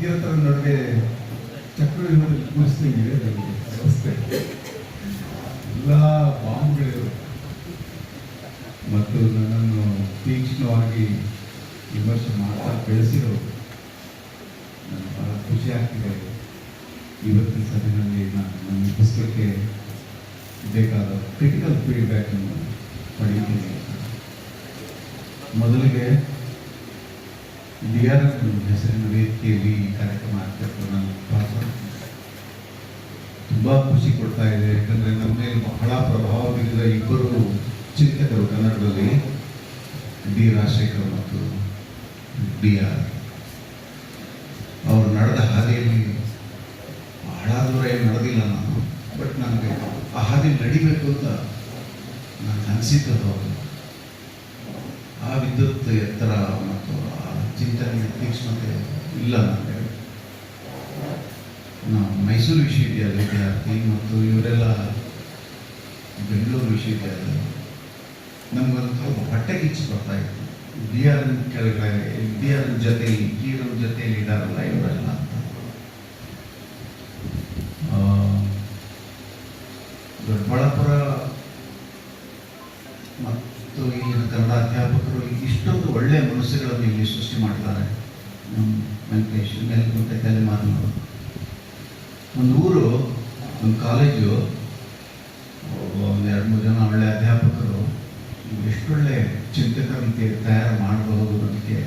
ತೀರ್ಥರ ನಡುವೆ ಚಕ್ರ ಕೂರಿಸಿದಂಗಿದೆ ವ್ಯವಸ್ಥೆ ಎಲ್ಲ ಬಾಂಬ್ಗಳಿವೆ ಮತ್ತು ನನ್ನನ್ನು ತೀಕ್ಷ್ಣವಾಗಿ ವಿಮರ್ಶೆ ಮಾಡ್ತಾ ಬೆಳೆಸಿರೋರು ನನಗೆ ಬಹಳ ಖುಷಿ ಆಗ್ತಿದೆ. ಇವತ್ತಿನ ಸಭೆಯಲ್ಲಿ ನಾನು ನನ್ನ ಪುಸ್ತಕಕ್ಕೆ ಬೇಕಾದ ಕ್ರಿಟಿಕಲ್ ಫೀಡ್ಬ್ಯಾಕ್ ಅನ್ನು ಪಡೆಯುತ್ತೇನೆ. ಮೊದಲಿಗೆ ಡಿ ಆರ್ ಎಫ್ ಹೆಸರಿನ ವೇದಿಕೆಯಲ್ಲಿ ಈ ಕಾರ್ಯಕ್ರಮ ಆಗ್ತಿತ್ತು ನಾನು ತುಂಬಾ ಖುಷಿ ಕೊಡ್ತಾ ಇದೆ. ಯಾಕಂದರೆ ನಮ್ಮ ಮೇಲೆ ಬಹಳ ಪ್ರಭಾವ ಬೀರಿದ ಇಬ್ಬರು ಚಿಂತಕರು ಕನ್ನಡದಲ್ಲಿ, ಡಿ ರಾಜಶೇಖರ್ ಮತ್ತು ಡಿ ಆರ್. ಅವರು ನಡೆದ ಹಾದಿಯಲ್ಲಿ ಬಹಳ ದೂರ ಏನು ನಡೆದಿಲ್ಲ ನಾನು. ಬಟ್ ನನಗೆ ಆ ಹಾದಿ ನಡಿಬೇಕು ಅಂತ ನನಗೆ ಅನಿಸಿದ್ದು ಅವರು ಆ ವಿದ್ಯುತ್ ಎತ್ತರ ಮತ್ತು ಆ ಚಿಂತನೆ ತೀಕ್ಷ್ಣತೆ ಇಲ್ಲ ನನಗೆ ನಾವು ಮೈಸೂರು ವಿಶ್ವವಿದ್ಯಾಲಯ ವಿದ್ಯಾರ್ಥಿ ಮತ್ತು ಇವರೆಲ್ಲ ಬೆಂಗಳೂರು ವಿಶ್ವವಿದ್ಯಾಲಯ ನಮಗಂತೂ ಹೊಟ್ಟೆ ಕಿಚ್ಚು ಬರ್ತಾ ಇತ್ತು. ಬಿ ಆರ್ ಕೆಳಗಡೆ ಬಿ ಆರ್ ಜೊತೆಲಿ ಹೀರೋ ಜೊತೆಲಿ ಇದಾರಲ್ಲ ಇವರೆಲ್ಲ ದೊಡ್ಡಬಳ್ಳಾಪುರ ಮತ್ತು ಇಲ್ಲಿನ ಕನ್ನಡ ಅಧ್ಯಾಪಕರು ಇಷ್ಟೊಂದು ಒಳ್ಳೆಯ ಮನಸ್ಸುಗಳನ್ನು ಇಲ್ಲಿ ಸೃಷ್ಟಿ ಮಾಡ್ತಾರೆ ನಮ್ಮ ವೆಂಕಟೇಶ್ ಮೇಲ್ಕುಂಟೆ ತಲೆಮಾರಿನವರು. ಒಂದು ಊರು, ಒಂದು ಕಾಲೇಜು ಒಂದು ಎರಡು ಮೂರು ಜನ ಒಳ್ಳೆ ಅಧ್ಯಾಪಕರು ಎಷ್ಟೊಳ್ಳೆ ಚಿಂತಕರಂತೆ ತಯಾರು ಮಾಡಬಹುದು ಅನ್ನೋದಕ್ಕೆ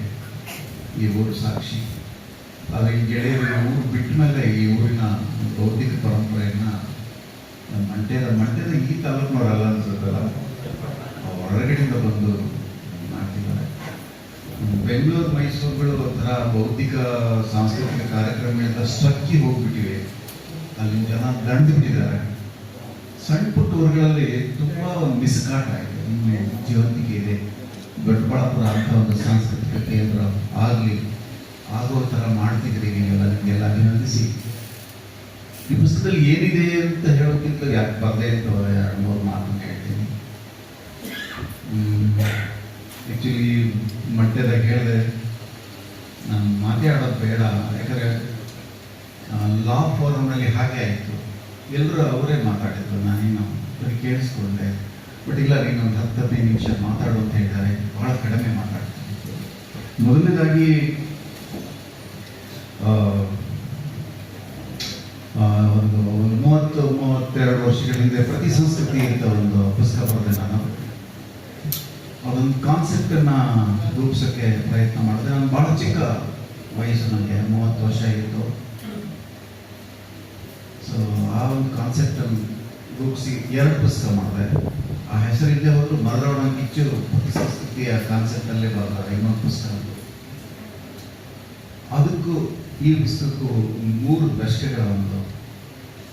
ಈ ಊರು ಸಾಕ್ಷಿ. ಆದರೆ ಈ ಗೆಳೆಯರು ಊರು ಬಿಟ್ಟ ಮೇಲೆ ಈ ಊರಿನ ಬೌದ್ಧಿಕ ಪರಂಪರೆಯನ್ನು ನಮ್ಮ ಮಂಡ್ಯದ ಮಂಡ್ಯದ ಈ ತಾಲೂಕಿನವರಲ್ಲ ಅನ್ಸುತ್ತಲ್ಲ ಹೊರಗಡೆಯಿಂದ ಬಂದು ಮಾಡ್ತಿದ್ದಾರೆ. ಬೆಂಗಳೂರು ಮೈಸೂರುಗಳು ಒಂಥರ ಬೌದ್ಧಿಕ, ಸಾಂಸ್ಕೃತಿಕ ಕಾರ್ಯಕ್ರಮದಿಂದ ಸಕ್ಕಿ ಹೋಗ್ಬಿಟ್ಟಿವೆ. ಅಲ್ಲಿನ ಜನ ದಂಡು ಸಣ್ಣ ಪುಟ್ಟ ಊರುಗಳಲ್ಲಿ ತುಂಬಾ ಒಂದು ಮಿಸ್ಕಾಟ್ ಇದೆ. ಇನ್ನು ಜೀವಂತಿಕೆ ಇದೆ. ದೊಡ್ಡಬಳ್ಳಾಪುರ ಅಂತ ಒಂದು ಸಾಂಸ್ಕೃತಿಕ ಕೇಂದ್ರ ಆಗಲಿ, ಆಗೋ ಥರ ಮಾಡ್ತಿದ್ರಿ ನೀವೆಲ್ಲ, ನಿಮಗೆಲ್ಲ ಅಭಿನಂದಿಸಿ. ಈ ಪುಸ್ತಕದಲ್ಲಿ ಏನಿದೆ ಅಂತ ಹೇಳೋಕ್ಕಿಂತ ಯಾಕೆ ಬರದೆ ಅಂತ ಎರಡು ಮೂರು ಮಾತು ಹೇಳ್ತೀನಿ. ಆ್ಯಕ್ಚುಲಿ ಮಂಡ್ಯದಾಗ ಹೇಳಿದೆ, ನಾನು ಮಾತಾಡೋದು ಬೇಡ. ಯಾಕಂದರೆ ಲಾ ಫೋರಮ್ನಲ್ಲಿ ಹಾಗೆ ಆಯಿತು. ಎಲ್ಲರೂ ಅವರೇ ಮಾತಾಡಿದ್ರು. ನಾನೇನು ಬರೀ ಕೇಳಿಸ್ಕೊಂಡೆ. ಬಟ್ ಇಲ್ಲ, ನೀನು ಒಂದು ಹತ್ತು, ಹದಿನೈದು ನಿಮಿಷ ಮಾತಾಡು ಅಂತ ಹೇಳಿದ್ದಾರೆ. ಬಹಳ ಕಡಿಮೆ ಮಾತಾಡ್ತೀನಿ. ಮೊದಲನೇದಾಗಿ ಒಂದು ಮೂವತ್ತು, ಮೂವತ್ತೆರಡು ವರ್ಷಗಳ ಹಿಂದೆ ಪ್ರತಿ ಸಂಸ್ಕೃತಿ ಅಂತ ಒಂದು ಪುಸ್ತಕ ಬರೆದೆ ನಾನು. ಅದೊಂದು ಕಾನ್ಸೆಪ್ಟನ್ನು ರೂಪಿಸೋಕ್ಕೆ ಪ್ರಯತ್ನ ಮಾಡಿದೆ. ನಾನು ಭಾಳ ಚಿಕ್ಕ ವಯಸ್ಸು ನನಗೆ, ಮೂವತ್ತು ವರ್ಷ ಇತ್ತು ಸೊ ಆ ಒಂದು ಕಾನ್ಸೆಪ್ಟನ್ನು ರೂಪಿಸಿ ಎರಡು ಪುಸ್ತಕ ಮಾಡಿದೆ. ಆ ಹೆಸರಿಲ್ಲದೆ ಹೋದ್ರು ಮರದವಣ ಕಿಚ್ಚು ಸಂಸ್ಕೃತಿಯ ಕಾನ್ಸೆಪ್ಟಲ್ಲೇ ಬರ್ತಾರೆ ಇನ್ನೊಂದು ಪುಸ್ತಕ. ಅದಕ್ಕೂ ಈ ಪುಸ್ತಕಕ್ಕೂ ಮೂರು ದಶಕಗಳ ಒಂದು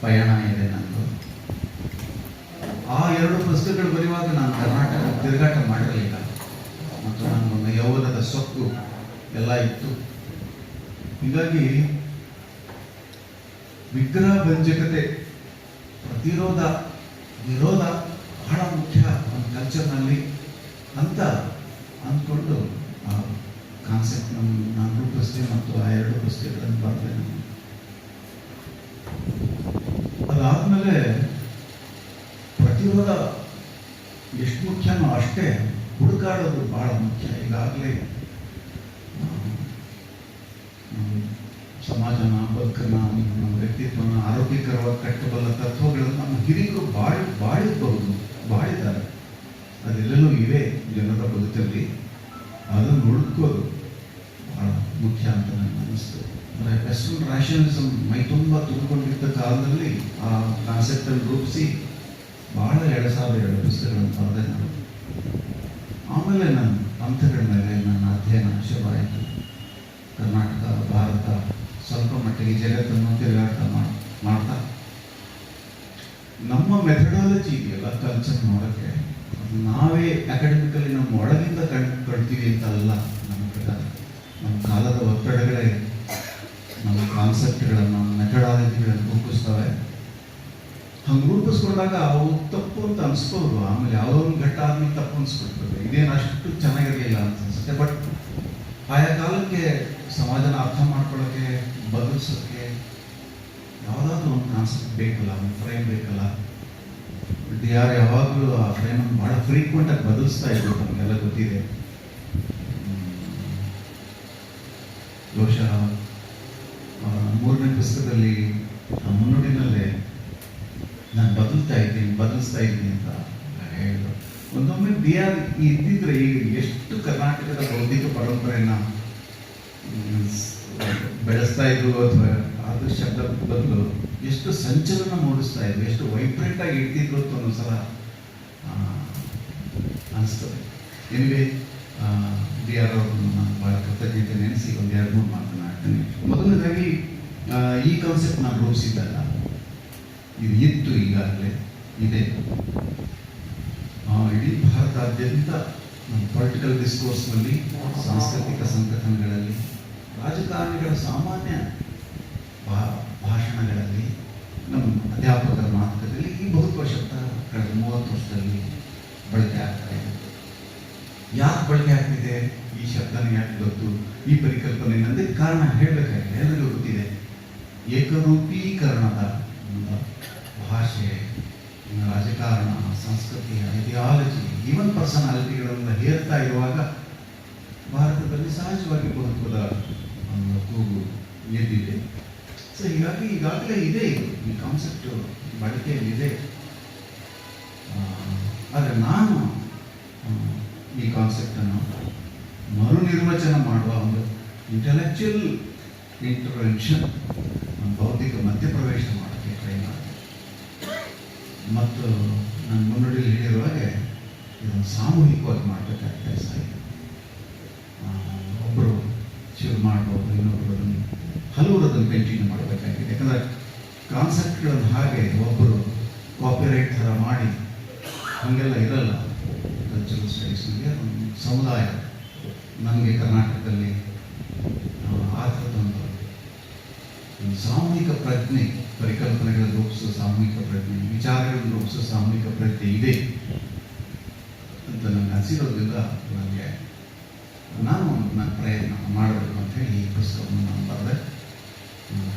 ಪಯಣ ಇದೆ ನಂದು. ಆ ಎರಡು ಪುಸ್ತಕಗಳು ಬರೆಯುವಾಗ ನಾನು ಕರ್ನಾಟಕ ತಿರುಗಾಟ ಮಾಡಿರಲಿಲ್ಲ. ಮತ್ತು ನನ್ನ ಯೌವನದ ಸೊಕ್ಕು ಎಲ್ಲ ಇತ್ತು. ಹೀಗಾಗಿ ವಿಗ್ರಹ ಭಂಜಕತೆ ಪ್ರತಿರೋಧ, ವಿರೋಧ ಬಹಳ ಮುಖ್ಯ ಒಂದು ಕಲ್ಚರ್ನಲ್ಲಿ ಅಂತ ಅಂದ್ಕೊಂಡು ಆ ಕಾನ್ಸೆಪ್ಟ್ ನಮ್ಮ ನಾನು ಪ್ರಶ್ನೆ ಮತ್ತು ಆ ಎರಡು ಪ್ರಶ್ನೆಗಳನ್ನು ಬರ್ತೇನೆ ಅದಾದಮೇಲೆ ಪ್ರತಿರೋಧ ಎಷ್ಟು ಮುಖ್ಯನೋ ಅಷ್ಟೇ ಹುಡುಕಾಡೋದು ಬಹಳ ಮುಖ್ಯ. ಈಗಾಗಲೇ ಸಮಾಜನ, ಬದುಕನ್ನ, ನಮ್ಮ ವ್ಯಕ್ತಿತ್ವನ ಆರೋಗ್ಯಕರವಾಗಿ ಕಟ್ಟಬಲ್ಲ ತತ್ವಗಳನ್ನು ನಮ್ಮ ಹಿರಿಯರು ಬಾಳಿ, ಬಾಳಿರಬಹುದು, ಬಾಳಿದ್ದಾರೆ. ಅದೆಲ್ಲವೂ ಇವೆ ಜನರ ಬದುಕಲ್ಲಿ. ಅದನ್ನು ಹುಡುಕೋದು ಬಹಳ ಮುಖ್ಯ ಅಂತ ನನಗೆ ಅನಿಸ್ತು ಅಂದರೆ ವೆಸ್ಟರ್ನ್ ರ್ಯಾಷನಲಿಸಮ್ ಮೈ ತುಂಬ ತುಂಬಿಕೊಂಡಿದ್ದ ಕಾಲದಲ್ಲಿ ಆ ಕಾನ್ಸೆಪ್ಟನ್ನು ರೂಪಿಸಿ ಬಹಳ ಎರಡು ಸಾವಿರದ ಎರಡು ಪುಸ್ತಕಗಳನ್ನು ಬರೆದೆ ನಾನು. ಆಮೇಲೆ ನಾನು ಪಂಥಗಳ ಮೇಲೆ ನನ್ನ ಅಧ್ಯಯನ ಶುರುವಾಯಿತು ಕರ್ನಾಟಕ, ಭಾರತ ಸ್ವಲ್ಪ ಮಟ್ಟಿಗೆ ಜಗತ್ತನ್ನು ತಿರುಗಾಟ ಮಾಡ್- ಮಾಡ್ತಾ. ನಮ್ಮ ಮೆಥಡಾಲಜಿ ಇದೆಯಲ್ಲ ಕಲ್ಚರ್ ನೋಡೋಕ್ಕೆ ನಾವೇ ಅಕಾಡೆಮಿಕಲ್ಲಿ ನಮ್ಮ ಒಳಗಿಂದ ಕಣ್ ಕಳ್ತೀವಿ ಅಂತ ಅಲ್ಲ ನಮ್ಮ ಪ್ರಕಾರ. ನಮ್ಮ ಕಾಲದ ಒತ್ತಡಗಳೇ ನಮ್ಮ ಕಾನ್ಸೆಪ್ಟ್ಗಳನ್ನು ಮೆಥಡಾಲಜಿಗಳನ್ನು ರೂಪಿಸ್ತವೆ ಹಂಗೆ ರೂಪಿಸ್ಕೊಂಡಾಗ ಅವು ತಪ್ಪು ಅಂತ ಅನಿಸ್ಬೋದು, ಆಮೇಲೆ ಯಾವುದೋ ಒಂದು ಘಟ್ಟ ಆದ್ಮೇಲೆ ತಪ್ಪು ಅನಿಸ್ಬಿಡ್ತದೆ. ಇದೇನು ಅಷ್ಟು ಚೆನ್ನಾಗಿರಲಿಲ್ಲ ಅಂತ ಅನ್ಸುತ್ತೆ. ಬಟ್ ಆಯಾ ಕಾಲಕ್ಕೆ ಸಮಾಜನ ಅರ್ಥ ಮಾಡ್ಕೊಳ್ಳೋಕೆ ಬದಲಿಸೋಕ್ಕೆ ಯಾವುದಾದ್ರೂ ಒಂದು ಕಾನ್ಸೆಪ್ಟ್ ಬೇಕಲ್ಲ, ಒಂದು ಫ್ರೇಮ್ ಬೇಕಲ್ಲ. ಬಟ್ ಯಾರು ಯಾವಾಗಲೂ ಆ ಫ್ರೇಮನ್ನು ಭಾಳ ಫ್ರೀಕ್ವೆಂಟಾಗಿ ಬದಲಿಸ್ತಾ ಇದ್ರು ನಮಗೆಲ್ಲ ಗೊತ್ತಿದೆ. ಬಹುಶಃ ಮೂರನೇ ಪುಸ್ತಕದಲ್ಲಿ ಆ ಮುನ್ನುಡಿನಲ್ಲೇ ನಾನು ಬದಲ್ತಾ ಇದ್ದೀನಿ, ಬದಲಿಸ್ತಾ ಇದ್ದೀನಿ ಅಂತ ಹೇಳಿದ್ರು ಒಂದೊಮ್ಮೆ ಬಿ ಆರ್ ಇದ್ದಿದ್ರೆ ಈಗ ಎಷ್ಟು ಕರ್ನಾಟಕದ ಬೌದ್ಧಿಕ ಪರಂಪರೆಯನ್ನು ಬೆಳೆಸ್ತಾ ಇದ್ರು ಅಥವಾ ಅದು ಶಬ್ದ ಬದಲು ಎಷ್ಟು ಸಂಚಲನ ಮೂಡಿಸ್ತಾ ಇದ್ರು, ಎಷ್ಟು ವೈಬ್ರೆಂಟ್ ಆಗಿ ಇಡ್ತಿದ್ರು ಅಂತ ಒಂದೊಂದ್ಸಲ ಅನಿಸ್ತದೆ. ಎನಿವೆ ಬಿ ಆರ್ ಅವ್ರನ್ನು ನಾನು ಭಾಳ ಕೃತಜ್ಞತೆ ನೆನೆಸಿ ಒಂದು ಎರಡು ಮೂರು ಮಾತನಾಡ್ತೇನೆ ಮೊದಲನೇದಾಗಿ ಈ ಕಾನ್ಸೆಪ್ಟ್ ನಾನು ರೂಪಿಸಿದ್ದಲ್ಲ. ಇದು ಇತ್ತು ಈಗಾಗಲೇ, ಇದೆ. ಇಡೀ ಭಾರತಾದ್ಯಂತ ಪೊಲಿಟಿಕಲ್ ಡಿಸ್ಕೋರ್ಸ್ನಲ್ಲಿ ಸಾಂಸ್ಕೃತಿಕ ಸಂಘಟನೆಗಳಲ್ಲಿ, ರಾಜಕಾರಣಿಗಳ ಸಾಮಾನ್ಯ ಭಾಷಣಗಳಲ್ಲಿ, ನಮ್ಮ ಅಧ್ಯಾಪಕರ ಮಾತುಕತೆಯಲ್ಲಿ ಈ ಬಹುತ್ವ ಶಬ್ದ ಕಳೆದ ಮೂವತ್ತು ವರ್ಷದಲ್ಲಿ ಬಳಕೆ ಆಗ್ತಾ ಇದೆ. ಯಾಕೆ ಬಳಕೆ ಆಗ್ತಿದೆ? ಈ ಶಬ್ದನ ಯಾಕೆ ಗೊತ್ತು? ಈ ಪರಿಕಲ್ಪನೆ ಅಂದರೆ ಕಾರಣ ಹೇಳಬೇಕಾಗಿದೆ. ಎಲ್ಲರಿಗೂ ಗೊತ್ತಿದೆ. ಏಕರೂಪೀಕರಣದ ಭಾಷೆ. ಇನ್ನು ರಾಜಕಾರಣ, ಸಂಸ್ಕೃತಿ, ಐಡಿಯಾಲಜಿ ಈವನ್ ಪರ್ಸನಾಲಿಟಿಗಳನ್ನು ಹೇರ್ತಾ ಇರುವಾಗ ಭಾರತದಲ್ಲಿ ಸಹಜವಾಗಿ ಬಹುತ್ವದ ಒಂದು ಕೂಗು ಎದ್ದಿದೆ. ಸೊ ಹೀಗಾಗಿ ಈಗಾಗಲೇ ಇದೆ ಈ ಕಾನ್ಸೆಪ್ಟ್ ಬಳಕೆಯಲ್ಲಿದೆ. ಆದರೆ ನಾನು ಈ ಕಾನ್ಸೆಪ್ಟನ್ನು ಮರುನಿರ್ವಚನ ಮಾಡುವ ಒಂದು ಇಂಟೆಲೆಕ್ಚುಯಲ್ ಇಂಟರ್ವೆನ್ಷನ್ ಬೌದ್ಧಿಕ ಮಧ್ಯಪ್ರವೇಶ ಮಾಡೋಕ್ಕೆ ಟ್ರೈ ಮಾಡಿದೆ ಮತ್ತು ನಾನು ಮುನ್ನುಡಿಯಲ್ಲಿ ಹೇಳಿರುವ ಹಾಗೆ ಇದನ್ನು ಸಾಮೂಹಿಕವಾಗಿ ಮಾಡಬೇಕಾದ ಕೆಲಸ ಇದೆ ಒಬ್ಬರು ಶುರು ಮಾಡ್ಬೋದು ಇನ್ನೊಬ್ಬರು ಅದನ್ನು ಹಲವರು ಅದನ್ನು ಕಂಟಿನ್ಯೂ ಮಾಡಬೇಕಾಗಿದೆ. ಯಾಕಂದರೆ ಕಾನ್ಸೆಪ್ಟ್ಗಳನ್ನು ಹಾಗೆ ಒಬ್ಬರು ಕಾಪಿರೈಟ್ ಥರ ಮಾಡಿ ಹಾಗೆಲ್ಲ ಇರಲ್ಲ. ಕಲ್ಚರಲ್ ಸ್ಟಡೀಸ್ನಲ್ಲಿ ಒಂದು ಸಮುದಾಯ. ನಮಗೆ ಕರ್ನಾಟಕದಲ್ಲಿ ಆ ಥರದೊಂದು ಸಾಮೂಹಿಕ ಪ್ರಜ್ಞೆ ಪರಿಕಲ್ಪನೆಗಳನ್ನು ರೂಪಿಸುವ ಸಾಮೂಹಿಕ ಪ್ರಜ್ಞೆ ವಿಚಾರಗಳನ್ನು ರೂಪಿಸುವ ಸಾಮೂಹಿಕ ಪ್ರಜ್ಞೆ ಇದೆ ಅಂತ ನನ್ನ ಅನಿಸಿರೋದ್ರಿಂದ ನನಗೆ ನಾನು ನನ್ನ ಪ್ರಯತ್ನ ಮಾಡಬೇಕು ಅಂತ ಹೇಳಿ ಈ ಪುಸ್ತಕವನ್ನು ನಾನು ಬರೆದೆ.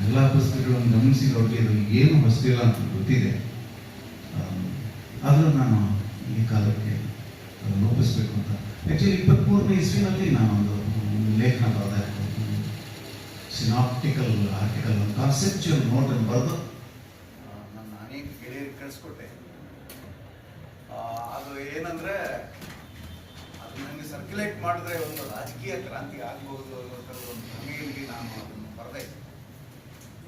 ಎಲ್ಲ ಪುಸ್ತಕಗಳನ್ನು ಗಮನಿಸಿದವ್ರಿಗೆ ಏನು ಹೊಸದಿಲ್ಲ ಅಂತ ಗೊತ್ತಿದೆ. ಆದರೂ ನಾನು ಈ ಕಾಲಕ್ಕೆ ರೂಪಿಸ್ಬೇಕು ಅಂತ. ಆ್ಯಕ್ಚುಲಿ ಇಪ್ಪತ್ತ್ಮೂರನೇ ಇಸ್ವಿನಲ್ಲಿ ನಾನೊಂದು ಲೇಖನ ಬರೆದೆ. ಸಿನಾಪ್ಟಿಕಲ್ ಆರ್ಟಿಕಲ್ ಕಾನ್ಸೆಪ್ಚುಯಲ್ ನೋಟನ್ನು ಬರೆದು ನನ್ನ ಅನೇಕ ಗೆಳೆಯರಿಗೆ ಕಳಿಸ್ಕೊಟ್ಟೆ. ಅದು ಏನಂದ್ರೆ, ಅದು ನನಗೆ ಸರ್ಕ್ಯುಲೇಟ್ ಮಾಡಿದ್ರೆ ಒಂದು ರಾಜಕೀಯ ಕ್ರಾಂತಿ ಆಗಬಹುದು ಅನ್ನೋ ಒಂದು ಭ್ರಮೆಯಲ್ಲಿ ನಾನು ಅದನ್ನು ಬರೆದೆ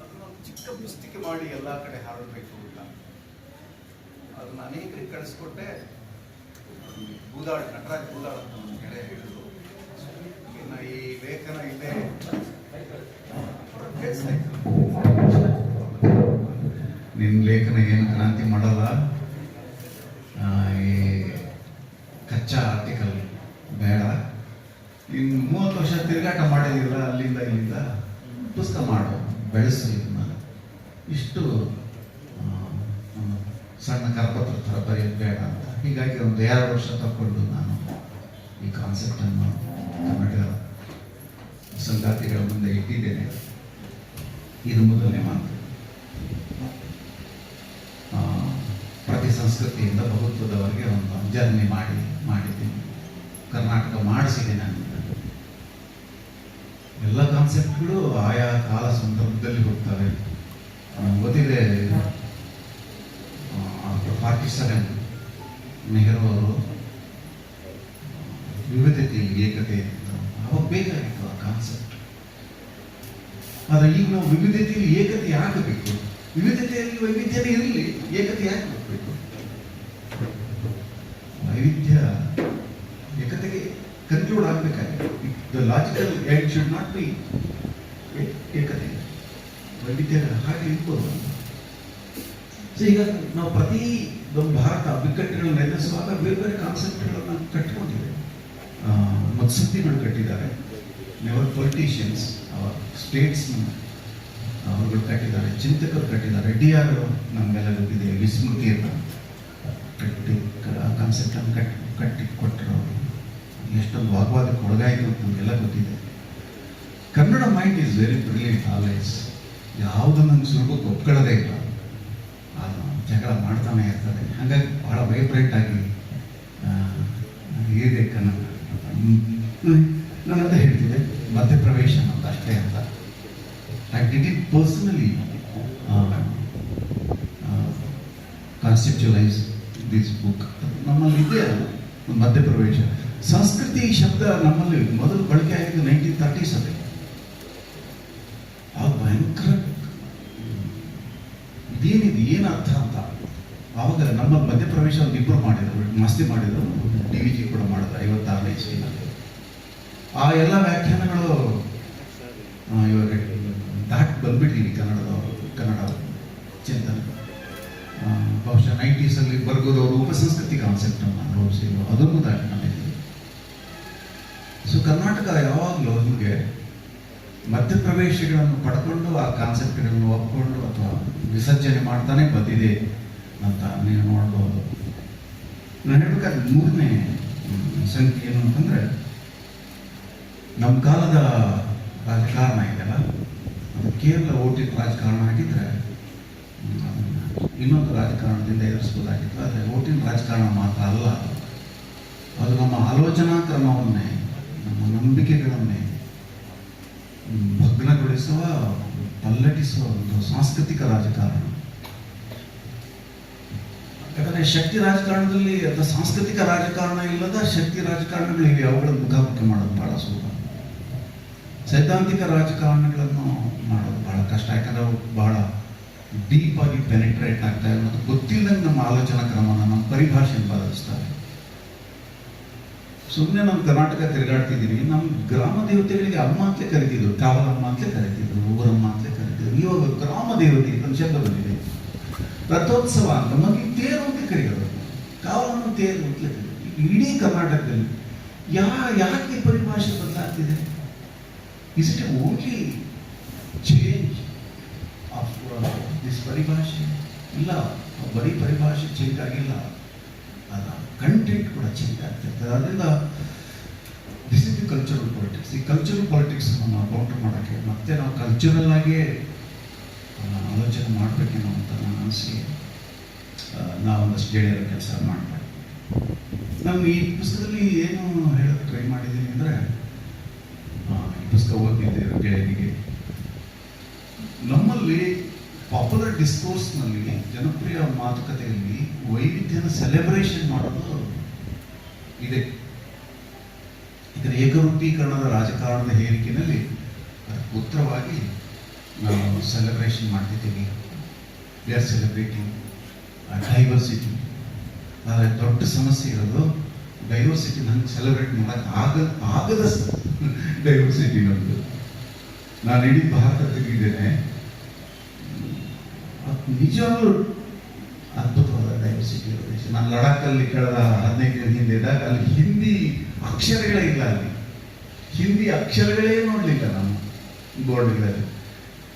ಅದನ್ನೊಂದು ಚಿಕ್ಕ ಪುಸ್ತಿಕೆ ಮಾಡಿ ಎಲ್ಲ ಕಡೆ ಹಾಡಬೇಕು ಇಲ್ಲ ಅದನ್ನು ಅನೇಕರಿಗೆ ಕಳಿಸ್ಕೊಟ್ಟೆ. ಬೂದಾಳ್ ನಟರಾಜ್ ಬೂದಾಳ್ ಅಂತ ಒಂದು ಗೆಳೆಯ ಹೇಳಿದ್ರು. ಇನ್ನು ಈ ಲೇಖನ ಇತ್ತು. ನಿನ್ನ ಲೇಖನ ಏನು ಕ್ರಾಂತಿ ಮಾಡಲ್ಲ? ಈ ಕಚ್ಚಾ ಆರ್ಟಿಕಲ್ ಬೇಡ. ಇನ್ನು ಮೂವತ್ತು ವರ್ಷ ತಿರುಗಾಟ ಮಾಡಿದಿಲ್ಲ ಅಲ್ಲಿಂದ ಇಲ್ಲಿಂದ? ಪುಸ್ತಕ ಮಾಡು, ಬೆಳೆಸು ಇದನ್ನ ಇಷ್ಟು ಸಣ್ಣ ಕರಪತ್ರ ಥರ ಬರೆಯೋದು ಬೇಡ ಅಂತ. ಹೀಗಾಗಿ ಒಂದು ಎರಡು ವರ್ಷ ತಗೊಂಡು ನಾನು ಈ ಕಾನ್ಸೆಪ್ಟನ್ನು ಕನ್ನಡ ಸಂಗಾತಿಗಳ ಮುಂದೆ ಇಟ್ಟಿದ್ದೇನೆ. ಇದು ಮೊದಲನೇ ಮಾತು. ಪ್ರತಿ ಸಂಸ್ಕೃತಿಯಿಂದ ಬಹುತ್ವದವರೆಗೆ ಒಂದು ಅಂಜನೆ ಮಾಡಿ, ಮಾಡಿದ್ದೀನಿ. ಕರ್ನಾಟಕ ಮಾಡಿಸಿದೆ ನಾನು. ಎಲ್ಲ ಕಾನ್ಸೆಪ್ಟ್ಗಳು ಆಯಾ ಕಾಲ ಸಂದರ್ಭದಲ್ಲಿ ಹೋಗ್ತವೆ. ನಮ್ಗೆ ಗೊತ್ತಿದೆ ಸೆವೆನ್ ನೆಹರು ಅವರು. ವಿವಿಧತೆಯಲ್ಲಿ ಏಕತೆ ಅವಾಗ ಬೇಕಾಗಿತ್ತು. ಕಾನ್ಸೆಪ್ಟ್ ಆದರೆ ಈಗ ನಾವು ವಿವಿಧತೆಯಲ್ಲಿ ಏಕತೆ ಆಗಬೇಕು. ಬೇಕು ವಿವಿಧತೆಯಲ್ಲಿ ವೈವಿಧ್ಯತೆ ಇರಲಿ, ಏಕತೆ ಯಾಕೆ ಹೋಗ್ಬೇಕು ವೈವಿಧ್ಯ ಏಕತೆಗೆ ಕನ್ಕ್ಲೂಡ್ ಆಗಬೇಕಾಗಿದೆ. The logical end should not be ಏಕತೆ. ವೈವಿಧ್ಯ ಹಾಗೆ ಇರ್ಬೋದು. ಸೊ ಈಗ ನಾವು ಪ್ರತಿ ಒಂದು ಭಾರತ ಬಿಕ್ಕಟ್ಟುಗಳನ್ನು ಎದುರಿಸುವಾಗ ಬೇರೆ ಬೇರೆ ಕಾನ್ಸೆಪ್ಟ್ಗಳನ್ನು ಕಟ್ಟಿಕೊಂಡಿದೆ. ಮತ್ಸುದ್ದಿಗಳು ಕಟ್ಟಿದ್ದಾರೆ. ನೆವರ್ ಪೊಲಿಟಿಷಿಯನ್ಸ್ ಸ್ಟೇಟ್ಸ್ ಅವರು ಕಟ್ಟಿದ್ದಾರೆ ಚಿಂತಕರು ಕಟ್ಟಿದ್ದಾರೆ ಡಿ ಆರ್ ನಮ್ಮೆಲ್ಲ ಗೊತ್ತಿದೆ ವಿಸ್ಮೃತಿಯನ್ನು ಕಟ್ಟಿ ಕಾನ್ಸೆಪ್ಟನ್ನು ಕಟ್, ಕಟ್ಟಿ ಕೊಟ್ಟರು ಅವರು ಎಷ್ಟೊಂದು ವಾಗ್ವಾದಕ್ಕೆ ಒಳಗಾಯಿತು ಅಂತ ನಮಗೆಲ್ಲ ಗೊತ್ತಿದೆ. Kannada mind is very brilliant always ಯಾವುದು ನಂಗೆ ಸುಲಭಕ್ಕೆ ಒಪ್ಕೊಳ್ಳೋದೇ ಇಲ್ಲ. ಅದು ಜಗಳ ಮಾಡ್ತಾನೆ ಇರ್ತದೆ ಹಾಗಾಗಿ ಭಾಳ ವೈಬ್ರೆಂಟ್ ಆಗಿ ಇದೆ ಕನ್ನಡ. ನಾನು ಅದೇ ಹೇಳ್ತಿದ್ದೆ. ಮಧ್ಯಪ್ರವೇಶ ಅಂತ, ಅಷ್ಟೇ ಅಂತ. I did it personally conceptualise this book ನಮ್ಮಲ್ಲಿ ಇದೆ ಮಧ್ಯಪ್ರವೇಶ. ಸಂಸ್ಕೃತಿ ಶಬ್ದ ನಮ್ಮಲ್ಲಿ ಮೊದಲು ಬಳಕೆ ಆಗಿದ್ದು ನೈನ್ಟೀನ್ ತರ್ಟೀಸ್ ಅಲ್ಲಿ. ಆ ಭಯಂಕರ ಇದೇನಿದೆ ಏನು ಅರ್ಥ ಅಂತ. ಆವಾಗ ನಮ್ಮ ಮಧ್ಯಪ್ರವೇಶ ಒಂದು ಇಬ್ಬರು ಮಾಡಿದ್ರು, ಮಸ್ತಿ ಮಾಡಿದ್ರು, ಡಿ ವಿ ಜಿ ಕೂಡ ಮಾಡಿದ್ರು, ಐವತ್ತಾರನೇ ಇಸ್ವಿನಲ್ಲಿ. ಆ ಎಲ್ಲ ವ್ಯಾಖ್ಯಾನಗಳು ಇವಾಗ ದಾಟ್ ಬಂದ್ಬಿಟ್ಟಿವಿ ಕನ್ನಡದ ಕನ್ನಡ ಚಿಂತನೆ. ಬಹುಶಃ ನೈಂಟೀಸಲ್ಲಿ ಬರ್ಗೋದವರು ಉಪಸಂಸ್ಕೃತಿ ಕಾನ್ಸೆಪ್ಟನ್ನು ಅನುಭವಿಸಿದ್ರು, ಅದನ್ನು ದಾಟಿ ಮಾಡಿದ್ರು ಸೊ ಕರ್ನಾಟಕ ಯಾವಾಗಲೂ ನಿಮಗೆ ಮಧ್ಯಪ್ರವೇಶಗಳನ್ನು ಪಡ್ಕೊಂಡು ಆ ಕಾನ್ಸೆಪ್ಟ್ಗಳನ್ನು ಒಪ್ಕೊಂಡು ಅಥವಾ ವಿಸರ್ಜನೆ ಮಾಡ್ತಾನೆ ಬಂದಿದೆ ಅಂತ ನೀವು ನೋಡ್ಬೋದು. ನಾನು ಹೇಳ್ಬೇಕಾದ್ರೆ ಮೂರನೇ ಸಂಖ್ಯೆ ಏನು ಅಂತಂದ್ರೆ ನಮ್ಮ ಕಾಲದ ರಾಜಕಾರಣ ಇದೆಯಲ್ಲ? ಅದು ಕೇವಲ ಓಟಿನ ರಾಜಕಾರಣ ಆಗಿದ್ದರೆ ಇನ್ನೊಂದು ರಾಜಕಾರಣದಿಂದ ಎದುರಿಸ್ಬೋದಾಗಿತ್ತು. ಆದರೆ ಓಟಿನ ರಾಜಕಾರಣ ಮಾತ್ರ ಅಲ್ಲ. ಅದು ನಮ್ಮ ಆಲೋಚನಾ ಕ್ರಮವನ್ನೇ, ನಮ್ಮ ನಂಬಿಕೆಗಳನ್ನೇ ಭಗ್ನಗೊಳಿಸುವ, ಪಲ್ಲಟಿಸುವ ಒಂದು ಸಾಂಸ್ಕೃತಿಕ ರಾಜಕಾರಣ. ಯಾಕಂದರೆ ಶಕ್ತಿ ರಾಜಕಾರಣದಲ್ಲಿ ಅಥವಾ ಸಾಂಸ್ಕೃತಿಕ ರಾಜಕಾರಣ ಇಲ್ಲದ ಶಕ್ತಿ ರಾಜಕಾರಣಗಳಿವೆ. ಅವುಗಳನ್ನು ಮುಖಾಮುಖಿ ಮಾಡೋದು ಬಹಳ ಸುಲಭ. ಸೈದ್ಧಾಂತಿಕ ರಾಜಕಾರಣಗಳನ್ನು ಮಾಡೋದು ಬಹಳ ಕಷ್ಟ. ಯಾಕಂದ್ರೆ ಅವು ಬಹಳ ಡೀಪ್ ಆಗಿ ಪೆನಿಟ್ರೇಟ್ ಆಗ್ತವೆ ಮತ್ತು ಗೊತ್ತಿಲ್ಲದಂಗೆ ನಮ್ಮ ಆಲೋಚನಾ ಕ್ರಮನ ನಮ್ಮ ಪರಿಭಾಷೆಯನ್ನು ಬದಲಿಸ್ತಾರೆ. ಸುಮ್ಮನೆ ನಮ್ಮ ಕರ್ನಾಟಕ ತಿರುಗಾಡ್ತಿದ್ದೀವಿ ನಮ್ಮ ಗ್ರಾಮ ದೇವತೆಗಳಿಗೆ ಅಮ್ಮ ಅಂತಲೇ ಕರಿತಿದ್ರು, ಕಾವಲಮ್ಮ ಅಂತಲೇ ಕರಿತಿದ್ರು, ಊರಮ್ಮ ಅಂತಲೇ ಕರಿತಿದ್ರು, ಇವಾಗ ಗ್ರಾಮ ದೇವತೆ ಒಂದು ಬಂದಿದೆ. ರಥೋತ್ಸವ ಅಂತ ಮಗಿ ತೇರು ಅಂತ ಕರೆಯೋದು. ಕಾವಲಮ್ಮ ತೇರು ಅಂತಲೇ ಕರೆಯೋದು ಇಡೀ ಕರ್ನಾಟಕದಲ್ಲಿ ಯಾ ಯಾಕೆ ಪರಿಭಾಷೆ is it only change of this ಪರಿಭಾಷೆ ಇಲ್ಲ, ಬರೀ ಪರಿಭಾಷೆ ಚೇಂಜ್ ಆಗಿಲ್ಲ. ಅದ ಕಂಟೆಂಟ್ ಕೂಡ ಚೇಂಜ್ ಆಗ್ತಿರ್ತದೆ ಅದರಿಂದ this is the cultural politics ಈ ಕಲ್ಚರಲ್ ಪಾಲಿಟಿಕ್ಸ್ ನಾವು ಕೌಂಟರ್ ಮಾಡೋಕ್ಕೆ, ಮತ್ತೆ ನಾವು ಕಲ್ಚರಲ್ ಆಗೇ ಆಲೋಚನೆ ಮಾಡಬೇಕೇನೋ ಅಂತ ನಾನು ಅನಿಸಿಕೆ. ನಾವೊಂದಷ್ಟು ಗೆಳೆಯರ ಕೆಲಸ ಮಾಡ್ಬೇಕು ನಾನು ಈ ಪುಸ್ತಕದಲ್ಲಿ ಏನು ಹೇಳೋಕ್ಕೆ ಟ್ರೈ ಮಾಡಿದ್ದೀನಿ ಅಂದರೆ ಈ ಪುಸ್ತಕ ಓದಿದ್ದೆ ಗೆಳೆಯರಿಗೆ ನಮ್ಮಲ್ಲಿ ಪಾಪ್ಯುಲರ್ ಡಿಸ್ಕೋರ್ಸ್ನಲ್ಲಿ ಜನಪ್ರಿಯ ಮಾತುಕತೆಯಲ್ಲಿ ವೈವಿಧ್ಯನ ಸೆಲೆಬ್ರೇಷನ್ ಮಾಡೋದು ಇದೆ. ಇದರ ಏಕರೂಪೀಕರಣದ ರಾಜಕಾರಣದ ಹೇರಿಕೆಯಲ್ಲಿ ಉತ್ತರವಾಗಿ ನಾವು ಸೆಲೆಬ್ರೇಷನ್ ಮಾಡ್ತಿದ್ದೀವಿ ವಿ ಆರ್ ಸೆಲೆಬ್ರೇಟಿಂಗ್ ಡೈವರ್ಸಿಟಿ ಆದರೆ ದೊಡ್ಡ ಸಮಸ್ಯೆ ಇರೋದು ಡೈವರ್ಸಿಟಿ ನಂಗೆ ಸೆಲೆಬ್ರೇಟ್ ಮಾಡೋಕ್ಕೆ ಆಗ, ಆಗದ ಡೈವರ್ಸಿಟಿ ನಮ್ಮದು ನಾನು ಇಡೀ ಭಾರತ ತೆಗೆದಿದ್ದೇನೆ ಅದು ನಿಜವಾಗ್ಲೂ ಅದ್ಭುತವಾದ ಡೈವರ್ಸಿಟಿ ಇರೋ ದೇಶ. ನಾನು ಲಡಾಖಲ್ಲಿ ಕಳೆದ ಹದಿನೈದು ದಿನ ಹಿಂದೆ ಇದ್ದಾಗ ಅಲ್ಲಿ ಹಿಂದಿ ಅಕ್ಷರಗಳೇ ಇಲ್ಲ ಅಲ್ಲಿ. ಹಿಂದಿ ಅಕ್ಷರಗಳೇ ನೋಡಲಿಲ್ಲ ನಾನು ಬೋರ್ಡ್ಗಳಲ್ಲಿ.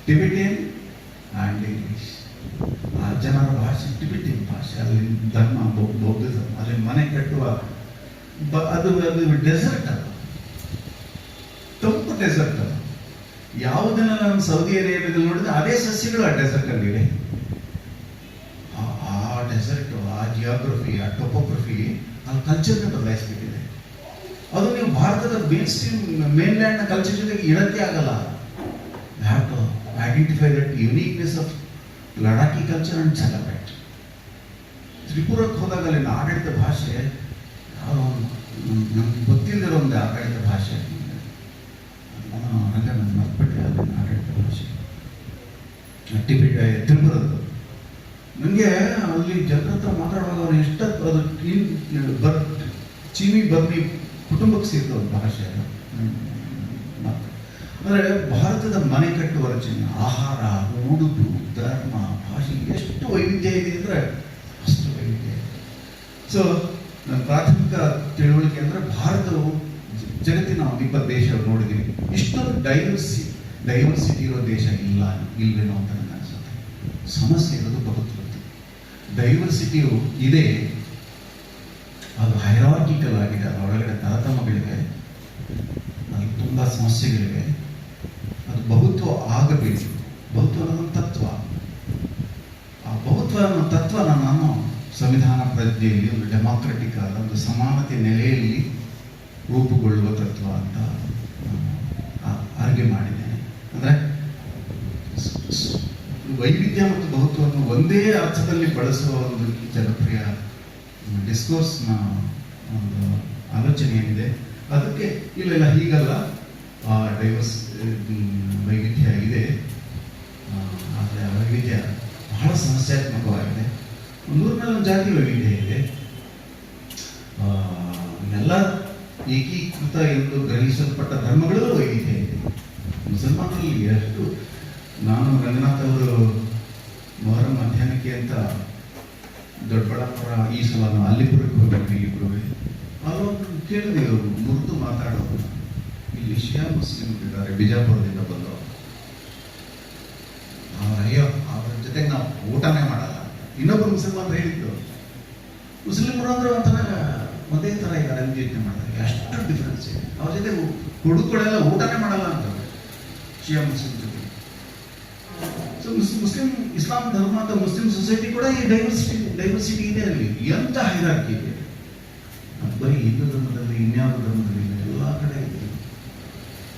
ಟಿಬೆಟಿಯನ್ ಆ್ಯಂಡ್ ಇಂಗ್ಲಿಷ್ ಆ ಜನರ ಭಾಷೆ ಟಿಬೆಟಿಯನ್ ಭಾಷೆ. ಅಲ್ಲಿ ಧರ್ಮ, ಬೌದ್ಧ ಧರ್ಮ, ಅಲ್ಲಿ ಮನೆ ಕಟ್ಟುವ ಅದು ಅದು ಡೆಸರ್ಟ್ ಅದು. ಡೆಸರ್ಟ್ ಅದು ಯಾವುದನ್ನು ನಾನು ಸೌದಿ ಅರೇಬಿಯಾದಲ್ಲಿ ನೋಡಿದ್ರೆ ಅದೇ ಸಸ್ಯಗಳು ಆ ಡೆಸರ್ಟ್ ಅಲ್ಲಿ ಇವೆ ಆ- ಡೆಸರ್ಟ್ ಆ ಜಿಯೋಗ್ರಫಿ ಆ ಟೊಪೋಗ್ರಫಿ ಆ ಕಲ್ಚರ್ನ ಬದಲಾಯಿಸ್ಬಿಟ್ಟಿದೆ. ಅದು ನೀವು ಭಾರತದ ಮೇನ್ ಸ್ಟ್ರೀಮ್ ಮೇನ್ ಲ್ಯಾಂಡ್ನ ಕಲ್ಚರ್ ಜೊತೆಗೆ ಇಡಕ್ಕೆ ಆಗಲ್ಲ. Have to identify that uniqueness of Ladakhi culture and celebrate ತ್ರಿಪುರಕ್ಕೆ ಹೋದಾಗ ಅಲ್ಲಿನ ಆಡಳಿತ ಭಾಷೆ ನಮ್ಗೆ ಗೊತ್ತಿಲ್ಲದಿರೋ ಒಂದು ಆಡಳಿತ ಭಾಷೆ. ನಾನು ಭಾಷೆ ನನಗೆ ಅಲ್ಲಿ ಜನರ ಹತ್ರ ಮಾತಾಡುವಾಗ ಎಷ್ಟು ಅದು ಕ್ಲೀನ್ ಬರ್ ಚೀನಿ ಬರ್ಮಿ ಕುಟುಂಬಕ್ಕೆ ಸೇರಿದ ಭಾಷೆ ಅದು. ಅಂದರೆ ಭಾರತದ ಮನೆ ಕಟ್ಟುವ ರಚನೆ, ಆಹಾರ, ಉಡುಪು, ಧರ್ಮ, ಭಾಷೆ ಎಷ್ಟು ವೈವಿಧ್ಯ ಇದೆ ಅಂದರೆ ಅಷ್ಟು ವೈವಿಧ್ಯ ಇದೆ ಸೊ ನನ್ನ ಪ್ರಾಥಮಿಕ ತಿಳುವಳಿಕೆ ಅಂದರೆ ಭಾರತವು ಜಗತ್ತಿನ ಇಪ್ಪತ್ತು ದೇಶ ನೋಡಿದ್ದೀವಿ ಇಷ್ಟೊಂದು ಡೈವರ್ಸಿ ಡೈವರ್ಸಿಟಿ ಇರೋ ದೇಶ ಇಲ್ಲ, ಇಲ್ವೇನೋ ಅಂತ ನನಗೆ ಅನಿಸುತ್ತೆ. ಸಮಸ್ಯೆ ಇರೋದು ಬಹುತ್ವದ್ದು ಡೈವರ್ಸಿಟಿಯು ಇದೆ. ಅದು ಹೈರಾರ್ಕಿಕಲ್ ಆಗಿದೆ. ಅದರ ಒಳಗಡೆ ತಾರತಮ್ಯಗಳಿವೆ. ಅಲ್ಲಿ ತುಂಬ ಸಮಸ್ಯೆಗಳಿವೆ. ಅದು ಬಹುತ್ವ ಆಗಬೇಕು ಬಹುತ್ವ ಅನ್ನೋ ತತ್ವ. ಆ ಬಹುತ್ವ ಅನ್ನೋ ತತ್ವನ ನಾನು ಸಂವಿಧಾನ ಪ್ರಜ್ಞೆಯಲ್ಲಿ ಒಂದು ಡೆಮಾಕ್ರೆಟಿಕ್ ಆದ ಒಂದು ಸಮಾನತೆ ನೆಲೆಯಲ್ಲಿ ರೂಪುಗೊಳ್ಳುವ ತತ್ವ ಅಂತ ಆರ್ಗ್ಯ ಮಾಡಿದ್ದೇನೆ. ಅಂದರೆ ವೈವಿಧ್ಯ ಮತ್ತು ಬಹುತ್ವವನ್ನು ಒಂದೇ ಅರ್ಥದಲ್ಲಿ ಬಳಸುವ ಒಂದು ಜನಪ್ರಿಯ ಡಿಸ್ಕೋರ್ಸ್ನ ಒಂದು ಆಲೋಚನೆ ಏನಿದೆ, ಅದಕ್ಕೆ ಇಲ್ಲ ಇಲ್ಲ ಹೀಗಲ್ಲ ಡೈವರ್ಸ್ ವೈವಿಧ್ಯ ಇದೆ. ಆದರೆ ಆ ವೈವಿಧ್ಯ ಬಹಳ ಸಮಸ್ಯಾತ್ಮಕವಾಗಿದೆ. ಒಂದು ಜಾತಿ ವೈವಿಧ್ಯ ಇದೆ. ಎಲ್ಲ ಏಕೀಕೃತ ಎಂದು ಗ್ರಹಿಸಲ್ಪಟ್ಟ ಧರ್ಮಗಳು ವೈವಿಧ್ಯ ಇದೆ. ಮುಸಲ್ಮಾನರಲ್ಲಿ ಎಷ್ಟು? ನಾನು ರಂಗನಾಥ್ ಅವರು ಮೊಹರಂ ಮಧ್ಯಾಹ್ನಕ್ಕೆ ಅಂತ ದೊಡ್ಡಬಳ್ಳಾಪುರ ಈ ಸಲ ಅಲ್ಲಿಪುರಕ್ಕೆ ಹೋಗ್ಬಿಟ್ವಿ ಇಬ್ಬರು ಅವರು ಕೇಳಿದೆ ಅವರು ಮುರಿದು ಮಾತಾಡೋರು. ಇಲ್ಲಿ ಶಿಯಾ ಮುಸ್ಲಿಮ್ ಇದ್ದಾರೆ, ಬಿಜಾಪುರದಿಂದ ಬಂದವರು. ಅಯ್ಯೋ, ಅವ್ರ ಜೊತೆಗೆ ನಾವು ಊಟನೇ ಮಾಡಲ್ಲ. ಇನ್ನೊಬ್ಬರು ಮುಸಲ್ಮಾನರು ಹೇಳಿದ್ದು, ಮುಸ್ಲಿಮರು ಅಂದ್ರೆ ಒಂಥರ ಒಂದೇ ಥರ ಅಂತ ಯೋಚನೆ ಮಾಡ್ತಾರೆ. ಅಷ್ಟು ಡಿಫ್ರೆನ್ಸ್ ಇದೆ. ಅವ್ರ ಜೊತೆ ಹುಡುಗಳೆಲ್ಲ ಊಟನೇ ಮಾಡಲ್ಲ ಅಂತಾರೆ ಶಿಯಾ ಮುಸ್ಲಿಂ ಜೊತೆ. ಸೊ ಮುಸ್ಲಿಂ ಇಸ್ಲಾಂ ಧರ್ಮ ಅಂತ ಮುಸ್ಲಿಂ ಸೊಸೈಟಿ ಕೂಡ ಈ ಡೈವರ್ಸಿಟಿ ಡೈವರ್ಸಿಟಿ ಇದೆ ಅಲ್ಲಿ. ಎಂತ ಹೈರಾರ್ಕಿ ಇದೆ. ಬರೀ ಹಿಂದೂ ಧರ್ಮದಲ್ಲಿ ಇನ್ಯಾವ ಧರ್ಮದಲ್ಲಿ ಎಲ್ಲ ಕಡೆ ಇದೆ.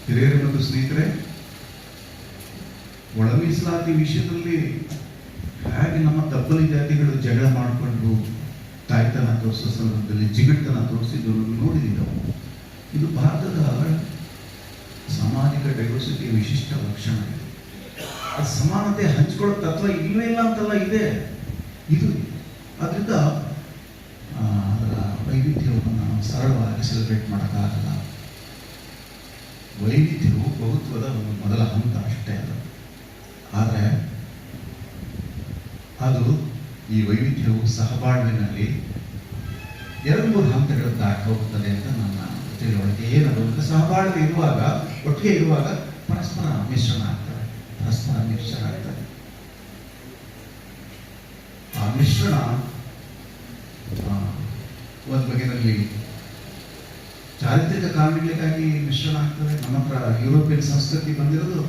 ಹಿರಿಯರು ಮತ್ತು ಸ್ನೇಹಿತರೆ ಒಳ ಮೀಸಲಾತಿ ವಿಷಯದಲ್ಲಿ ಹೇಗೆ ನಮ್ಮ ತಬ್ಬಲಿ ಜಾತಿಗಳು ಜಗಳ ಮಾಡಿಕೊಂಡು ತಾಯ್ತನ ತೋರಿಸೋ ಸಂದರ್ಭದಲ್ಲಿ ಜಿಗಟ್ಟನ ತೋರಿಸಿದ್ದನ್ನು ನೋಡಿದ್ದೀವಿ ನಾವು. ಇದು ಭಾರತದ ಸಾಮಾಜಿಕ ಡೈವರ್ಸಿಟಿಯ ವಿಶಿಷ್ಟ ಲಕ್ಷಣ ಇದೆ. ಆ ಸಮಾನತೆ ಹಂಚ್ಕೊಳ್ಳೋ ತತ್ವ ಇಲ್ಲವೇ ಇಲ್ಲ ಅಂತಲ್ಲ ಇದೆ. ಇದು ಅದರಿಂದ ಅದರ ವೈವಿಧ್ಯವನ್ನು ನಾವು ಸರಳವಾಗಿ ಸೆಲೆಬ್ರೇಟ್ ಮಾಡೋಕ್ಕಾಗಲ್ಲ. ವೈವಿಧ್ಯವು ಬಹುತ್ವದ ಒಂದು ಮೊದಲ ಹಂತ ಅಷ್ಟೇ ಅದು. ಆದರೆ ಅದು ಈ ವೈವಿಧ್ಯವು ಸಹಬಾಳ್ವಿನಲ್ಲಿ ಎರಡು ಮೂರು ಹಂತಗಳು ದಾಟಿ ಹೋಗ್ತದೆ ಅಂತ ನನ್ನ ತಿಳುವಳಿಕೆ. ಏನದು? ಅಂದರೆ ಸಹಬಾಳ್ವೆ ಇರುವಾಗ, ಒಟ್ಟಿಗೆ ಇರುವಾಗ ಪರಸ್ಪರ ಮಿಶ್ರಣ ಆಗ್ತದೆ. ಪರಸ್ಪರ ಮಿಶ್ರಣ ಆಗ್ತದೆ. ಆ ಮಿಶ್ರಣ ಒಂದು ಬಗೆಯಲ್ಲಿ ಚಾರಿತ್ರಿಕ ಕಾರಣಗಳಿಗಾಗಿ ಮಿಶ್ರಣ ಆಗ್ತದೆ. ನಮ್ಮ ಹತ್ರ ಯುರೋಪಿಯನ್ ಸಂಸ್ಕೃತಿ ಬಂದಿರೋದು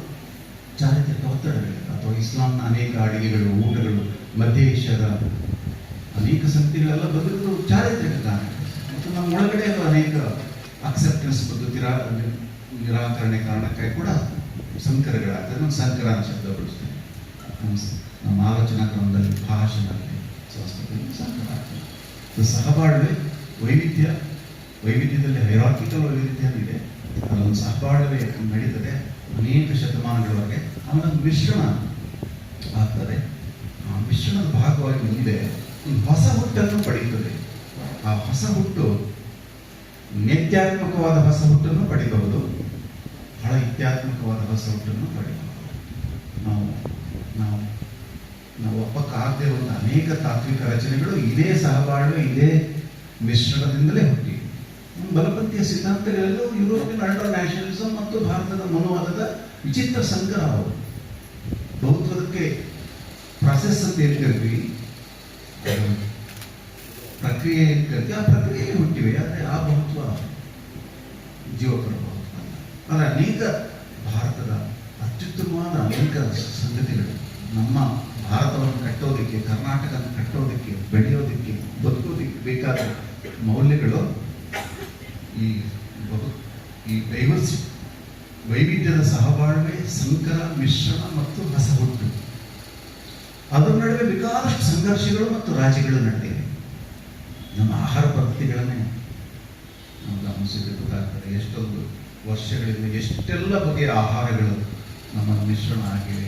ಚಾರಿತ್ರಿಕ ಒತ್ತಡಗಳಿಂದ. ಅಥವಾ ಇಸ್ಲಾಂನ ಅನೇಕ ಅಡಿಗೆಗಳು, ಊಟಗಳು ಮಧ್ಯ ಏಷ್ಯಾದ ಅನೇಕ ಸಂಗತಿಗಳೆಲ್ಲ ಬಂದಿರೋದು ಚಾರಿತ್ರಿಕ ಕಾರಣ ಮತ್ತು ನಮ್ಮ ಒಳಗಡೆ ಅನೇಕ ಅಕ್ಸೆಪ್ಟೆನ್ಸ್ ಮತ್ತು ತಿರಾ ನಿರಾಕರಣೆ ಕಾರಣಕ್ಕಾಗಿ ಕೂಡ ಸಂಕರಗಳಾಗ್ತದೆ. ನಾನು ಸಂಕರ ಅಂತ ಶಬ್ದ ಬಳಸ್ತೇನೆ ನಮ್ಮ ನಮ್ಮ ಆಲೋಚನಾ ಕ್ರಮದಲ್ಲಿ ಭಾಷೆನಲ್ಲಿ ಸಂಸ್ಕೃತಿಯಲ್ಲಿ ಸಂಕರ ಆಗ್ತದೆ ಸಹಬಾಳ್ವೆ, ವೈವಿಧ್ಯ, ವೈವಿಧ್ಯದಲ್ಲಿ ಹೈರಾಕಿಕಲ್ ವೈವಿಧ್ಯವಿದೆ ಅದೊಂದು ಸಹಬಾಳ್ವೆ ನಡೀತದೆ. ಅನೇಕ ಶತಮಾನಗಳವರೆಗೆ ಆಮೇಲೆ ಮಿಶ್ರಣ ಆಗ್ತದೆ. ಆ ಮಿಶ್ರಣದ ಭಾಗವಾಗಿ ಮುಂದೆ ಹೊಸ ಹುಟ್ಟನ್ನು ಪಡೆಯುತ್ತದೆ. ಆ ಹೊಸ ಹುಟ್ಟು ನಿತ್ಯಾತ್ಮಕವಾದ ಹೊಸ ಹುಟ್ಟನ್ನು ಪಡೆಯಬಹುದು ಬಹಳ ಇತ್ಯಾತ್ಮಕವಾದ ಹೊಸ ಹುಟ್ಟನ್ನು ಪಡೆಯಬಹುದು ನಾವು ನಾವು ನಾವು ಒಪ್ಪಕ್ಕಾಗದೇ ಒಂದು ಅನೇಕ ತಾತ್ವಿಕ ರಚನೆಗಳು ಇದೇ ಸಹಬಾಳು ಇದೇ ಮಿಶ್ರಣದಿಂದಲೇ ಹುಟ್ಟಿ ಬಲಪಂಥೀಯ ಸಿದ್ಧಾಂತಗಳೆಲ್ಲವೂ ಯುರೋಪಿಯನ್ ಅಲ್ಟ್ರಾ ನ್ಯಾಷನಲಿಸಂ ಮತ್ತು ಭಾರತದ ಮನೋವಾದದ ವಿಚಿತ್ರ ಸಂಗ್ರಹವು ಬೌದ್ಧಕ್ಕೆ ಪ್ರಾಸೆಸ್ ಅಂತ ಪ್ರಕ್ರಿಯೆ ಏನ್ ಕರಿತೀವಿ ಆ ಪ್ರಕ್ರಿಯೆಯಲ್ಲಿ ಹುಟ್ಟಿವೆ. ಆದರೆ ಆ ಬಹುತ್ವ ಜೀವಕರ ಮಹತ್ವ ಅಲ್ಲ. ಅನೇಕ ಭಾರತದ ಅತ್ಯುತ್ತಮವಾದ ಅನೇಕ ಸಂಗತಿಗಳು ನಮ್ಮ ಭಾರತವನ್ನು ಕಟ್ಟೋದಕ್ಕೆ, ಕರ್ನಾಟಕವನ್ನು ಕಟ್ಟೋದಕ್ಕೆ, ಬೆಳೆಯೋದಕ್ಕೆ, ಬದುಕೋದಕ್ಕೆ ಬೇಕಾದ ಮೌಲ್ಯಗಳು ಈ ಬಹು, ಈ ಡೈವರ್ಸಿಟಿ ವೈವಿಧ್ಯದ ಸಹಬಾಳ್ವೆ, ಸಂಕರ, ಮಿಶ್ರಣ ಮತ್ತು ಹೊಸ ಹುಟ್ಟು ಅದರ ನಡುವೆ ಬೇಕಾದಷ್ಟು ಸಂಘರ್ಷಗಳು ಮತ್ತು ರಾಜ್ಯಗಳು ನಡೆದಿವೆ ನಮ್ಮ ಆಹಾರ ಪದ್ಧತಿಗಳನ್ನೇ ನಾವು ಗಮನಿಸಿದ್ರೆ ಎಷ್ಟೊಂದು ವರ್ಷಗಳಿಂದ ಎಷ್ಟೆಲ್ಲ ಬಗೆಯ ಆಹಾರಗಳು ನಮ್ಮ ಮಿಶ್ರಣ ಆಗಿವೆ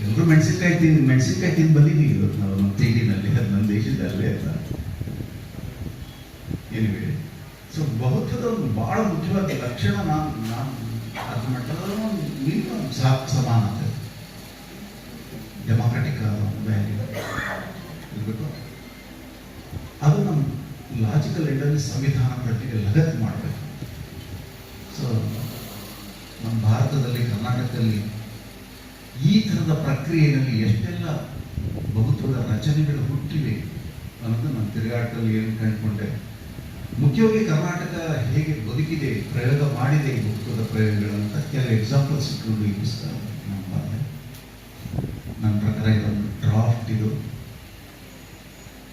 ಎಲ್ಲರೂ ಮೆಣಸಿನ್ಕಾಯಿ ತಿಂದು ಮೆಣಸಿನ್ಕಾಯಿ ತಿಂದು ಬಂದಿದ್ದೀವಿ ಇವತ್ತು ನಾವು ನಮ್ಮ ತಿಂಡಿನಲ್ಲಿ ಅದು ನಮ್ಮ ದೇಶದಲ್ಲೇ ಅಂತ ಏನಿವೆ ಸೊ ಬಹುತ್ವದ ಒಂದು ಬಹಳ ಮುಖ್ಯವಾದ ಲಕ್ಷಣ ನಾನು ನಾನು ಅದ್ರ ಮಟ್ಟದ ಸಮಾನತೆ. ಡೆಮಾಕ್ರೆಟಿಕ್ ವ್ಯಾಲ್ಯೂ ಅದು ನಮ್ಮ ಲಾಜಿಕಲ್ ಎಂಡಲ್ಲಿ ಸಂವಿಧಾನ ಪ್ರತಿಗೆ ಲಗತ್ತು ಮಾಡಬೇಕು. ಸೊ ನಮ್ಮ ಭಾರತದಲ್ಲಿ, ಕರ್ನಾಟಕದಲ್ಲಿ ಈ ಥರದ ಪ್ರಕ್ರಿಯೆಯಲ್ಲಿ ಎಷ್ಟೆಲ್ಲ ಬಹುತ್ವದ ರಚನೆಗಳು ಹುಟ್ಟಿವೆ ಅನ್ನೋದು ನಾನು ತಿರುಗಾಟದಲ್ಲಿ ಏನು ಕಂಡುಕೊಂಡೆ ಮುಖ್ಯವಾಗಿ ಕರ್ನಾಟಕ ಹೇಗೆ ಬದುಕಿದೆ, ಪ್ರಯೋಗ ಮಾಡಿದೆ ಈ ಪ್ರಯೋಗಗಳು ಅಂತ ಕೆಲವು ಎಕ್ಸಾಂಪಲ್ಸ್ ಇಟ್ಕೊಂಡು ಈ ನನ್ನ ಪ್ರಕಾರ ಇದೊಂದು ಡ್ರಾಫ್ಟ್ ಇದು.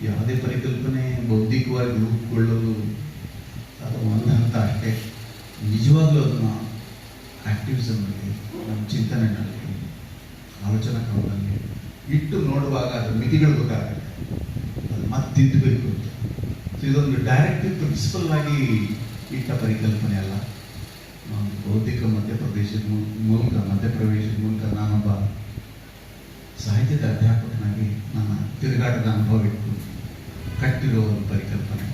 ಯಾವುದೇ ಪರಿಕಲ್ಪನೆ ಬೌದ್ಧಿಕವಾಗಿ ರೂಪುಗೊಳ್ಳಲು ಅದು ಒಂದು ಹಂತ ಅಷ್ಟೇ. ನಿಜವಾಗ್ಲೂ ಅದನ್ನು ಆಕ್ಟಿವಿಸಮ್ನಲ್ಲಿ ನಮ್ಮ ಚಿಂತನೆಯಲ್ಲಿ ಆಲೋಚನಾ ಕ್ರಮದಲ್ಲಿ ಇಟ್ಟು ನೋಡುವಾಗ ಅದರ ಮಿತಿಗಳು ಗೊತ್ತಾಗುತ್ತೆ ಅದು ಮತ್ತಿದ್ದಬೇಕು ಅಂತ. ಸೊ ಇದೊಂದು ಡೈರೆಕ್ಟಿವ್ ಪ್ರಿನ್ಸಿಪಲ್ ಆಗಿ ಇಟ್ಟ ಪರಿಕಲ್ಪನೆ ಅಲ್ಲ. ನಾನು ಬೌದ್ಧಿಕ ಮಧ್ಯಪ್ರದೇಶದ ಮೂಲಕ, ಮಧ್ಯಪ್ರವೇಶದ ಮೂಲಕ ನಾನೊಬ್ಬ ಸಾಹಿತ್ಯದ ಅಧ್ಯಾಪಕನಾಗಿ ನನ್ನ ತಿರುಗಾಟದ ಅನುಭವ ಇಟ್ಟು ಕಟ್ಟಿರೋ ಒಂದು ಪರಿಕಲ್ಪನೆ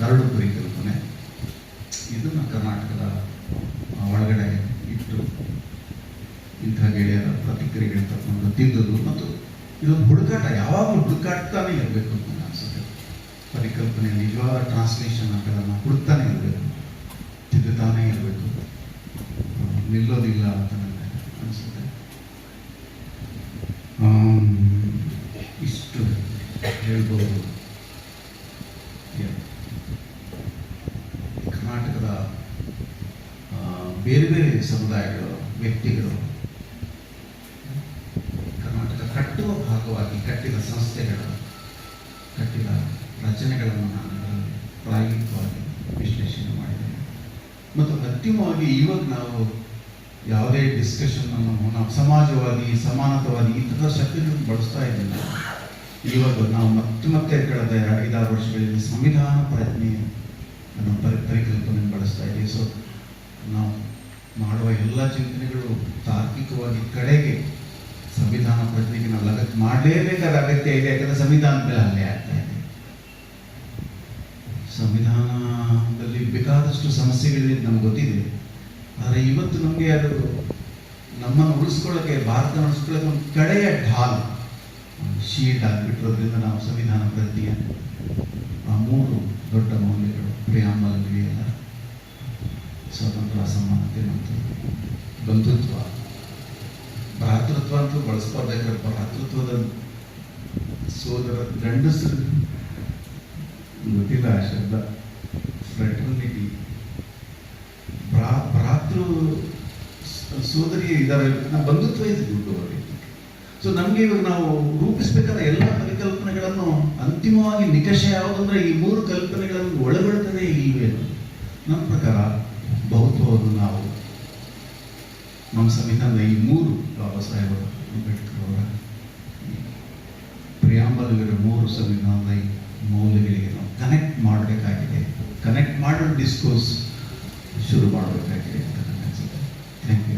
ಕರಡು ಪರಿಕಲ್ಪನೆ. ಇದನ್ನು ಕರ್ನಾಟಕದ ಒಳಗಡೆ ಇಟ್ಟು ಇಂಥ ಗೆಳೆಯರ ಪ್ರತಿಕ್ರಿಯೆಗಳು ತಗೊಂಡು ತಿಂದದು ಮತ್ತು ಇದೊಂದು ಹುಡುಕಾಟ, ಯಾವಾಗಲೂ ಹುಡುಕಾಡ್ತಾನೆ ಇರಬೇಕು ಅಂತ ಅನಿಸುತ್ತೆ. ಪರಿಕಲ್ಪನೆ ನಿಜವಾದ ಟ್ರಾನ್ಸ್ಲೇಷನ್ ಅದನ್ನು ಹುಡುಕ್ತಾನೆ ಇರಬೇಕು. ತಿದ್ದುತ್ತಾನೇ ಇರಬೇಕು. ನಿಲ್ಲೋದಿಲ್ಲ ಅಂತ ನನಗೆ ಅನಿಸುತ್ತೆ ಆಮ್, ಇಷ್ಟು ಹೇಳ್ಬೋದು ಕರ್ನಾಟಕದ ಬೇರೆ ಬೇರೆ ಸಮುದಾಯಗಳು, ವ್ಯಕ್ತಿಗಳು, ಕರ್ನಾಟಕ ಕಟ್ಟುವ ಭಾಗವಾಗಿ ಕಟ್ಟಿದ ಸಂಸ್ಥೆಗಳ, ಕಟ್ಟಿದ ರಚನೆಗಳನ್ನು ನಾನು ಪ್ರಾಯೋಗಿಕವಾಗಿ ವಿಶ್ಲೇಷಣೆ ಮಾಡಿದ್ದೇನೆ. ಮತ್ತು ಅಂತಿಮವಾಗಿ ಇವಾಗ ನಾವು ಯಾವುದೇ ಡಿಸ್ಕಷನ್ ಅನ್ನು ನಾವು ಸಮಾಜವಾದಿ, ಸಮಾನತವಾದಿ ಈ ಶಕ್ತಿಗಳನ್ನು ಬಳಸ್ತಾ ಇದ್ದಿಲ್ಲ ಇವಾಗ ನಾವು ಮತ್ತೆ ಮತ್ತೆ ಕಳೆದ ಐದಾರು ವರ್ಷಗಳಲ್ಲಿ ಸಂವಿಧಾನ ಪ್ರಜ್ಞೆ ನಮ್ಮ ಪರಿ ಪರಿಕಲ್ಪನೆ ಬಳಸ್ತಾ ಇದ್ದೀವಿ. ಸೊ ನಾವು ಮಾಡುವ ಎಲ್ಲ ಚಿಂತನೆಗಳು ತಾರ್ಕಿಕವಾಗಿ ಕಡೆಗೆ ಸಂವಿಧಾನ ಪ್ರಜ್ಞೆಗೆ ನಾವು ಲಗತ್ ಮಾಡಲೇಬೇಕಾದ ಅಗತ್ಯ ಇದೆ, ಯಾಕಂದ್ರೆ ಸಂವಿಧಾನದ ಮೇಲೆ ಹಲ್ಲೆ ಆಗ್ತಾ ಇದೆ. ಸಂವಿಧಾನದಲ್ಲಿ ಬೇಕಾದಷ್ಟು ಸಮಸ್ಯೆಗಳಿದೆ ನಮ್ಗೆ ಗೊತ್ತಿದೆ. ಆದರೆ ಇವತ್ತು ನಮಗೆ ಅದು ನಮ್ಮನ್ನು ಉಳಿಸ್ಕೊಳ್ಳೋಕೆ ಭಾರತ ಉಳಿಸ್ಕೊಳ್ಳೋಕೆ ಒಂದು ಕಡೆಯ ಢಾಲ್. ಒಂದು ಹಾಕಿಬಿಟ್ಟಿರೋದ್ರಿಂದ ನಾವು ಸಂವಿಧಾನ ಪ್ರತಿಯ ಆ ಮೂರು ದೊಡ್ಡ ಮೌಲ್ಯಗಳು ಪ್ರಿಯಾಂಬಲ್ ಎಲ್ಲ ಸ್ವತಂತ್ರ ಸಮಾನತೆ ಮತ್ತು ಬಂಧುತ್ವ. ಭ್ರಾತೃತ್ವ ಅಂತೂ ಬಳಸ್ಬಾರ್ದಾಗಿರೋ ಭ್ರಾತೃತ್ವದ ಸೋದರ ಗಂಡಸರು ಗೊತ್ತಿಲ್ಲ ಆ ಶಬ್ದ. ಫ್ರೆಟರ್ನಿಟಿ ಭ್ರಾ ಭ್ರಾತೃ ಸ- ಸೋದರಿ ಇದ್ದಾರೆ. ಬಂಧುತ್ವ ಇದೆ ದುಡ್ಡು ಅವರಿಗೆ. ಸೊ ನಮಗೆ ಇವಾಗ ನಾವು ರೂಪಿಸಬೇಕಾದ ಎಲ್ಲ ಪರಿಕಲ್ಪನೆಗಳನ್ನು ಅಂತಿಮವಾಗಿ ನಿಕಷ ಯಾವುದಂದ್ರೆ ಈ ಮೂರು ಕಲ್ಪನೆಗಳನ್ನು ಒಳಗೊಳ್ತದೆ ಇಲ್ವೇ ನಮ್ಮ ಪ್ರಕಾರ ಬಹುತ್ವವನ್ನು ನಾವು ನಮ್ಮ ಸಂವಿಧಾನದ ಈ ಮೂರು ಬಾಬಾ ಸಾಹೇಬ್ ಅಂಬೇಡ್ಕರ್ ಅವರ ಪ್ರಿಯಾಂಬಲ್ಗಿರೋ ಮೂರು ಸಂವಿಧಾನದ ಈ ಮೌಲ್ಯಗಳಿಗೆ ನಾವು ಕನೆಕ್ಟ್ ಮಾಡಬೇಕಾಗಿದೆ. ಕನೆಕ್ಟ್ ಮಾಡೋ ಡಿಸ್ಕೋರ್ಸ್ ಶುರು ಮಾಡಬೇಕಾಗಿದೆ ಅಂತ ನನಗೆ